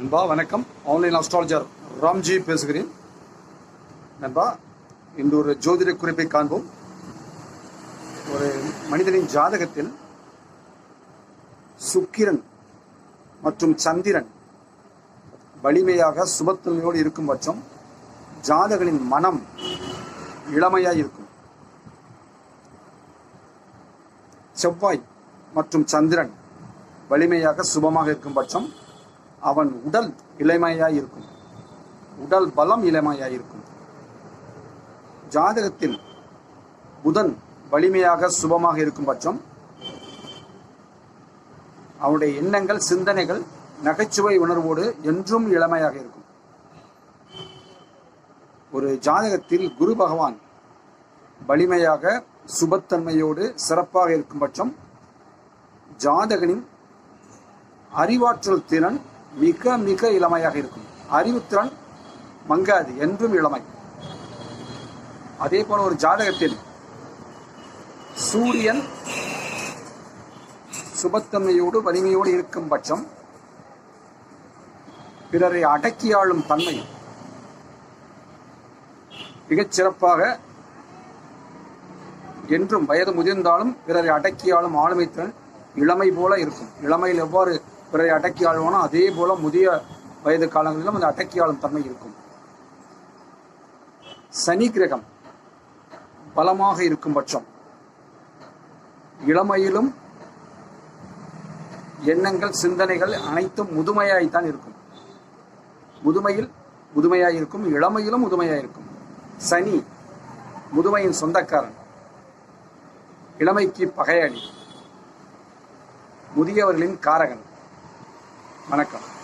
நண்பா வணக்கம். Online astrologer Ramji பேசுகிறேன். நண்பா இன்று ஒரு ஜோதிட குறிப்பை காண்போம். ஒரு மனிதனின் ஜாதகத்தில் சுக்கிரன் மற்றும் சந்திரன் வலிமையாக சுபத்தன்மையோடு இருக்கும் பட்சம் ஜாதகனின் மனம் இளமையாக இருக்கும். செவ்வாய் மற்றும் சந்திரன் வலிமையாக சுபமாக இருக்கும் பட்சம் அவன் உடல் இளமையாய் இருக்கும் உடல் பலம் இளமையாய் இருக்கும் ஜாதகத்தில் புதன் வலிமையாக சுபமாக இருக்கும் பட்சம் அவனுடைய எண்ணங்கள் சிந்தனைகள் நகைச்சுவை உணர்வோடு என்றும் இளமையாக இருக்கும். ஒரு ஜாதகத்தில் குரு பகவான் வலிமையாக சுபத்தன்மையோடு சிறப்பாக இருக்கும் பட்சம் ஜாதகனின் அறிவாற்றல் திறன் மிக மிக இளமையாக இருக்கும். அறிவுத்திறன் மங்காது என்றும் இளமை. அதே போல ஒரு ஜாதகத்தில் சூரியன் சுபத்தன்மையோடு வலிமையோடு இருக்கும் பட்சம் பிறரை அடக்கி ஆளும் தன்மை மிகச் சிறப்பாக என்றும் வயது முதிர்ந்தாலும் பிறரை அடக்கியாலும் ஆளுமைத்திறன் ஆளுமை திறன் இளமை போல இருக்கும். இளமையில் எவ்வாறு பிறரை அடக்கி ஆழ்வானோ அதே போல முதிய வயது காலங்களிலும் அந்த அடக்கி ஆளும் தன்மை இருக்கும். சனி கிரகம் பலமாக இருக்கும் பட்சம். இளமையிலும் எண்ணங்கள் சிந்தனைகள் அனைத்தும் முதுமையாய்த்தான் இருக்கும். முதுமையில் முதுமையாய் இருக்கும் இளமையிலும் முதுமையாய் இருக்கும் சனி முதுமையின் சொந்தக்காரன். இளமைக்கு பகையாளி. முதியவர்களின் காரகன். வணக்கம்.